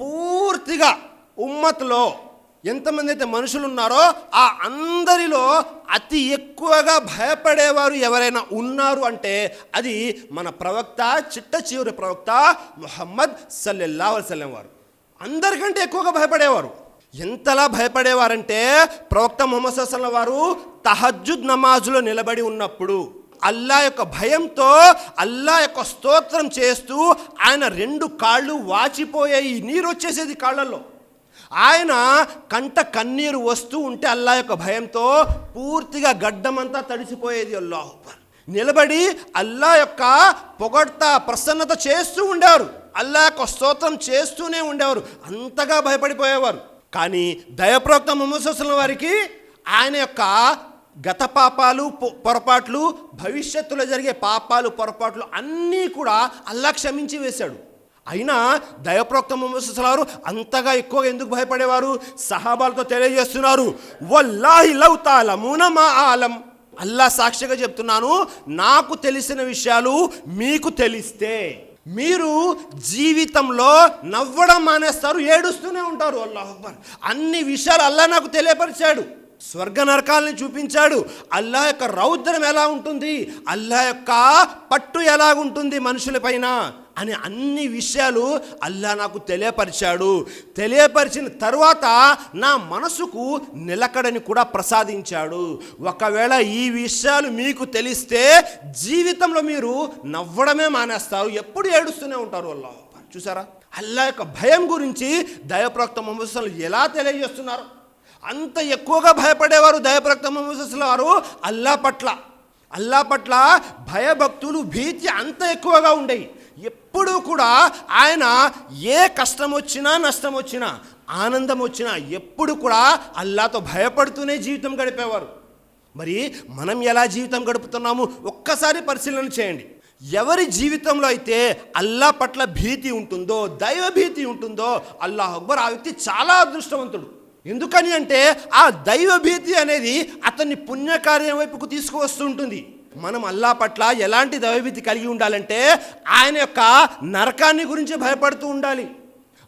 పూర్తిగా ఉమ్మత్లో ఎంతమంది అయితే మనుషులు ఉన్నారో ఆ అందరిలో అతి ఎక్కువగా భయపడేవారు ఎవరైనా ఉన్నారు అంటే అది మన ప్రవక్త చిట్ట చివరి ప్రవక్త మొహమ్మద్ సల్లెల్లా వసలం వారు. అందరికంటే ఎక్కువగా భయపడేవారు. ఎంతలా భయపడేవారంటే ప్రవక్త మొహమ్మద్ సల్లం వారు తహజ్జుద్ నమాజులో నిలబడి ఉన్నప్పుడు అల్లా యొక్క భయంతో అల్లా యొక్క స్తోత్రం చేస్తూ ఆయన రెండు కాళ్ళు వాచిపోయాయి. నీరు వచ్చేసేది కాళ్ళల్లో. ఆయన కంట కన్నీరు వస్తూ ఉంటే అల్లా యొక్క భయంతో పూర్తిగా గడ్డమంతా తడిసిపోయేది అల్లాహుబర్ నిలబడి అల్లా యొక్క పొగడ్త ప్రసన్నత చేస్తూ ఉండేవారు. అల్లా యొక్క స్తోత్రం చేస్తూనే ఉండేవారు. అంతగా భయపడిపోయేవారు. కానీ దయప్రోక్త ముమ్మసలం వారికి ఆయన యొక్క గత పాపాలు పొరపాట్లు భవిష్యత్తులో జరిగే పాపాలు పొరపాట్లు అన్నీ కూడా అల్లా క్షమించి వేశాడు. అయినా దయప్రోక్త ముసలారు అంతగా ఎక్కువగా ఎందుకు భయపడేవారు? సహాబాలతో తెలియజేస్తున్నారు మా ఆలం. అల్లా సాక్షిగా చెప్తున్నాను నాకు తెలిసిన విషయాలు మీకు తెలిస్తే మీరు జీవితంలో నవ్వడం మానేస్తారు ఏడుస్తూనే ఉంటారు. అల్లాహ్ అన్ని విషయాలు అల్లా నాకు తెలియపరిచాడు. స్వర్గ నరకాలని చూపించాడు. అల్లా యొక్క రౌద్రం ఎలా ఉంటుంది? అల్లా యొక్క పట్టు ఎలా ఉంటుంది మనుషులపైన? అని అన్ని విషయాలు అల్లా నాకు తెలియపరిచాడు. తెలియపరిచిన తర్వాత నా మనసుకు నిలకడని కూడా ప్రసాదించాడు. ఒకవేళ ఈ విషయాలు మీకు తెలిస్తే జీవితంలో మీరు నవ్వడమే మానేస్తారు ఎప్పుడు ఏడుస్తూనే ఉంటారు వాళ్ళు చూసారా? అల్లా యొక్క భయం గురించి దయప్రక్త మొహమ్మద్ ఎలా తెలియజేస్తున్నారు? అంత ఎక్కువగా భయపడేవారు దయప్రక్త మొహమ్మద్ వారు అల్లా పట్ల. అల్లా పట్ల భయభక్తులు భీతి అంత ఎక్కువగా ఉండేవి ఎప్పుడూ కూడా ఆయన ఏ కష్టం వచ్చినా నష్టం వచ్చినా ఆనందం వచ్చినా ఎప్పుడు కూడా అల్లాతో భయపడుతూనే జీవితం గడిపేవారు. మరి మనం ఎలా జీవితం గడుపుతున్నాము? ఒక్కసారి పరిశీలన చేయండి. ఎవరి జీవితంలో అయితే అల్లా పట్ల భీతి ఉంటుందో దైవ భీతి ఉంటుందో అల్లాహ్ అక్బర్ ఆ వ్యక్తి చాలా అదృష్టవంతుడు. ఎందుకని అంటే ఆ దైవభీతి అనేది అతన్ని పుణ్యకార్యం వైపుకు తీసుకువస్తుంటుంది మనం అల్లా పట్ల ఎలాంటి దైవభీతి కలిగి ఉండాలంటే ఆయన యొక్క నరకాన్ని గురించి భయపడుతూ ఉండాలి.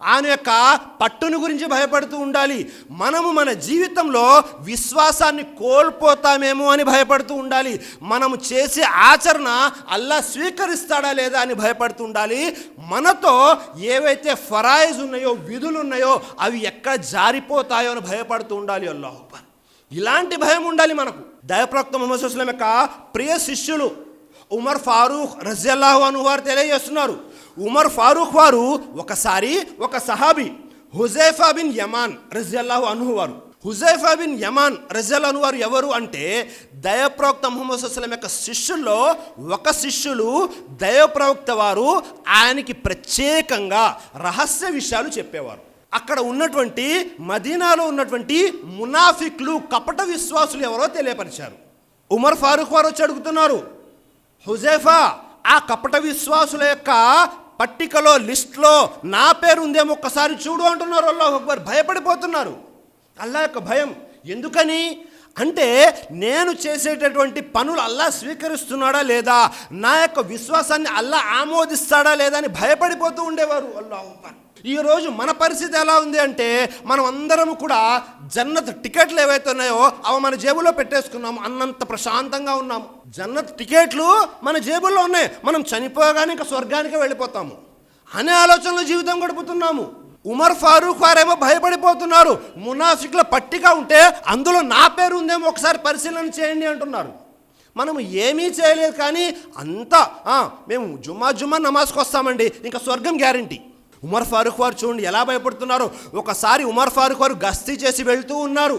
ఆయన యొక్క పట్టును గురించి భయపడుతూ ఉండాలి. మనము మన జీవితంలో విశ్వాసాన్ని కోల్పోతామేమో అని భయపడుతూ ఉండాలి. మనము చేసే ఆచరణ అల్లా స్వీకరిస్తాడా లేదా అని భయపడుతూ ఉండాలి. మనతో ఏవైతే ఫరాయిజ్ ఉన్నాయో విధులు ఉన్నాయో అవి ఎక్కడ జారిపోతాయో అని భయపడుతూ ఉండాలి అల్లాహ్ ఇలాంటి భయం ఉండాలి మనకు. దయప్రక్త ముహమ్మద్ సుస్లం యొక్క ప్రియ శిష్యులు ఉమర్ ఫారూక్ రజల్లాహు అను వారు తెలియజేస్తున్నారు. ఉమర్ ఫారూక్ వారు ఒకసారి ఒక సహాబీ హుజైఫా బిన్ యమాన్ రజల్లాహు అనుహు వారు. హుజైఫా బిన్ యమాన్ రజల్ అను వారు ఎవరు అంటే దయప్రవక్త ముహమ్మద్ అస్సలం యొక్క శిష్యుల్లో ఒక శిష్యులు దయప్రవక్త వారు ఆయనకి ప్రత్యేకంగా రహస్య విషయాలు చెప్పేవారు. అక్కడ ఉన్నటువంటి మదీనాలో ఉన్నటువంటి మునాఫిక్లు కపట విశ్వాసులు ఎవరో తెలియపరిచారు. ఉమర్ ఫారూక్ వారు వచ్చి అడుగుతున్నారు హుజైఫా ఆ కపట విశ్వాసుల యొక్క పట్టికలో లిస్ట్లో నా పేరు ఉందేమో ఒక్కసారి చూడు అంటున్నారు అల్లాహ్ అక్బర్. భయపడిపోతున్నారు. అల్లా యొక్క భయం. ఎందుకని? అంటే నేను చేసేటటువంటి పనులు అల్లా స్వీకరిస్తున్నాడా లేదా? నా యొక్క విశ్వాసాన్ని అల్లా ఆమోదిస్తాడా లేదా అని భయపడిపోతూ ఉండేవారు. అల్లా ఈరోజు మన పరిస్థితి ఎలా ఉంది అంటే మనం అందరం కూడా జన్నత్ టికెట్లు ఏవైతే ఉన్నాయో అవి మన జేబులో పెట్టేసుకున్నాము. అన్నంత ప్రశాంతంగా ఉన్నాము. జన్నత్ టికెట్లు మన జేబుల్లో ఉన్నాయి. మనం చనిపోగానే ఇంకా స్వర్గానికి వెళ్ళిపోతాము. అనే ఆలోచనలో జీవితం గడుపుతున్నాము. ఉమర్ ఫారూక్ వారేమో భయపడిపోతున్నారు. మునాఫిక్ల పట్టిక ఉంటే అందులో నా పేరు ఉందేమో ఒకసారి పరిశీలన చేయండి అంటున్నారు. మనం ఏమీ చేయలేదు కానీ అంతా మేము జుమ్మా జుమ్మా నమాజ్కి వస్తామండి. ఇంకా స్వర్గం గ్యారంటీ. ఉమర్ ఫారూక్ వారు చూడండి ఎలా భయపడుతున్నారు. ఒకసారి ఉమర్ ఫారూక్ వారు గస్తీ చేసి వెళ్తూ ఉన్నారు.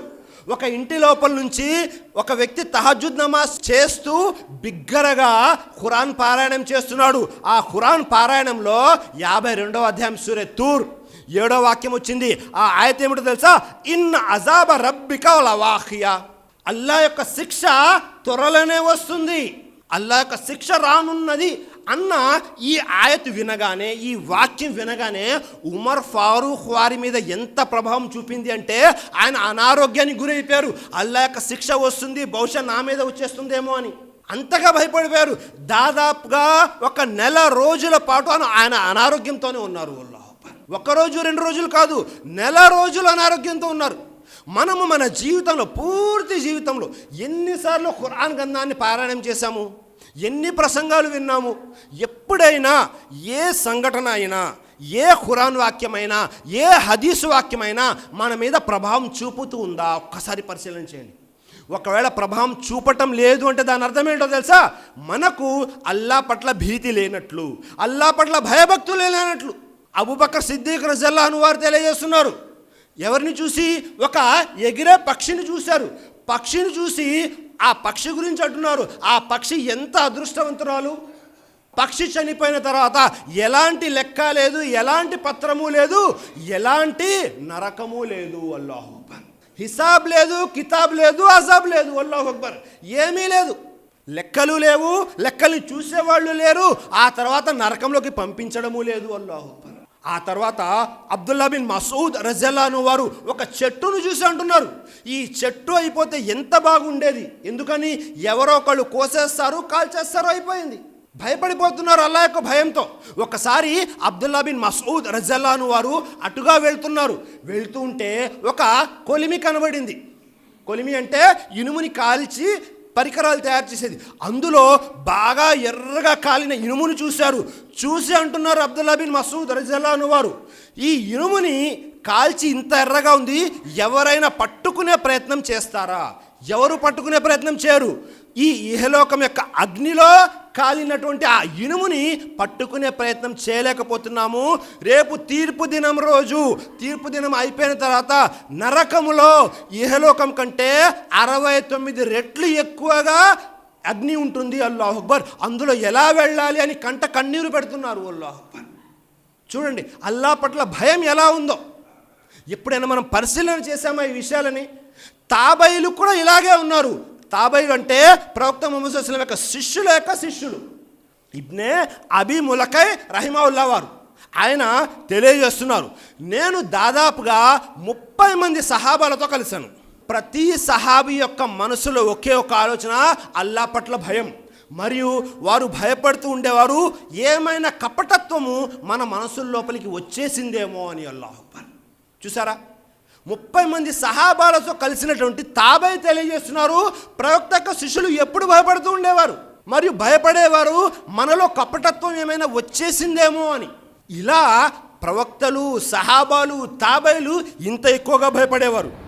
ఒక ఇంటి లోపల నుంచి ఒక వ్యక్తి తహజుద్ నమాజ్ చేస్తూ బిగ్గరగా ఖురాన్ పారాయణం చేస్తున్నాడు. ఆ ఖురాన్ పారాయణంలో యాభై రెండవ అధ్యాయం సూర్య తూర్ ఏడో వాక్యం వచ్చింది. ఆ ఆయత ఏమిటో తెలుసా? ఇన్ అజాబ రబ్బిక లవాఖియా అల్లా యొక్క శిక్ష త్వరలోనే వస్తుంది. అల్లా యొక్క శిక్ష రానున్నది. అన్న ఈ ఆయత్ వినగానే ఈ వాక్యం వినగానే ఉమర్ ఫారూక్ వారి మీద ఎంత ప్రభావం చూపింది అంటే ఆయన అనారోగ్యానికి గురైపోయారు. అల్లా యొక్క శిక్ష వస్తుంది బహుశా నా మీద వచ్చేస్తుందేమో అని. అంతగా భయపడిపోయారు. దాదాపుగా ఒక నెల రోజుల పాటు ఆయన- అనారోగ్యంతోనే ఉన్నారు. ఒకరోజు రెండు రోజులు కాదు నెల రోజులు అనారోగ్యంతో ఉన్నారు. మనము మన జీవితంలో పూర్తి జీవితంలో ఎన్నిసార్లు ఖురాన్ గంధాన్ని పారాయణం చేశాము? ఎన్ని ప్రసంగాలు విన్నాము? ఎప్పుడైనా ఏ సంఘటన అయినా ఏ ఖురాన్ వాక్యమైనా ఏ హదీసు వాక్యమైనా మన మీద ప్రభావం చూపుతూ ఉందా? ఒక్కసారి పరిశీలన చేయండి. ఒకవేళ ప్రభావం చూపటం లేదు అంటే దాని అర్థం ఏంటో తెలుసా? మనకు అల్లా పట్ల భీతి లేనట్లు అల్లా పట్ల భయభక్తులు లేనట్లు అబుబకర్ రజల్లా అని వారు తెలియజేస్తున్నారు. ఎవరిని చూసి? ఒక ఎగిరే పక్షిని చూశారు. పక్షిని చూసి ఆ పక్షి గురించి అంటున్నారు. ఆ పక్షి ఎంత అదృష్టవంతురాలు? పక్షి చనిపోయిన తర్వాత ఎలాంటి లెక్క లేదు ఎలాంటి పత్రము లేదు ఎలాంటి నరకము లేదు అల్లాహు అక్బర్. హిసాబ్ లేదు కితాబ్ లేదు అజాబ్ లేదు అల్లాహు అక్బర్. ఏమీ లేదు. లెక్కలు లేవు లెక్కలు చూసేవాళ్ళు లేరు ఆ తర్వాత నరకంలోకి పంపించడము లేదు అల్లాహు అక్బర్. ఆ తర్వాత అబ్దుల్లా బిన్ మసూద్ రజల్లాను వారు ఒక చెట్టును చూసి అంటున్నారు. ఈ చెట్టు అయిపోతే ఎంత బాగుండేది? ఎందుకని ఎవరో ఒకళ్ళు కోసేస్తారు కాల్చేస్తారు అయిపోయింది. భయపడిపోతున్నారు అల్లా యొక్క భయంతో. ఒకసారి అబ్దుల్లా బిన్ మసూద్ రజల్లాను వారు అటుగా వెళ్తున్నారు. వెళ్తూ ఉంటే ఒక కొలిమి కనబడింది. కొలిమి అంటే ఇనుముని కాల్చి పరికరాలు తయారు చేసేది. అందులో బాగా ఎర్రగా కాలిన ఇనుమును చూశారు. చూసి అంటున్నారు అబ్దుల్లా బిన్ మసూద్ రజల్లా వారు. ఈ ఇనుముని కాల్చి ఇంత ఎర్రగా ఉంది ఎవరైనా పట్టుకునే ప్రయత్నం చేస్తారా? ఎవరు పట్టుకునే ప్రయత్నం చేయరు? ఈ ఇహలోకం యొక్క అగ్నిలో కాలినటువంటి ఆ ఇనుముని పట్టుకునే ప్రయత్నం చేయలేకపోతున్నాము. రేపు తీర్పు దినం రోజు. తీర్పు దినం అయిపోయిన తర్వాత నరకములో ఇహలోకం కంటే అరవై తొమ్మిది రెట్లు ఎక్కువగా అగ్ని ఉంటుంది అల్లాహ్ అక్బర్. అందులో ఎలా వెళ్ళాలి అని కంట కన్నీరు పెడుతున్నారు అల్లాహ్ అక్బర్. చూడండి అల్లా పట్ల భయం ఎలా ఉందో. ఎప్పుడైనా మనం పరిశీలన చేసామా ఈ విషయాలని? తాబైలు కూడా ఇలాగే ఉన్నారు. తాబైలు అంటే ప్రవక్త ముహమ్మద్ అస్లం యొక్క శిష్యుల యొక్క శిష్యులు. ఇబ్నే అబీ ములకై రహిమావుల్లా వారు. ఆయన తెలియజేస్తున్నారు నేను దాదాపుగా ముప్పై మంది సహాబాలతో కలిశాను. ప్రతి సహాబీ యొక్క మనసులో ఒకే ఒక ఆలోచన అల్లా పట్ల భయం. మరియు వారు భయపడుతూ ఉండేవారు ఏమైనా కపటత్వము మన మనసుల లోపలికి వచ్చేసిందేమో అని అల్లాహ్ చూసారా ముప్పై మంది సహాబాలతో కలిసినటువంటి తాబై తెలియజేస్తున్నారు. ప్రవక్త యొక్క శిష్యులు ఎప్పుడు భయపడుతూ ఉండేవారు. మరియు భయపడేవారు మనలో కపటత్వం ఏమైనా వచ్చేసిందేమో అని. ఇలా ప్రవక్తలు సహాబాలు తాబైలు ఇంత ఎక్కువగా భయపడేవారు.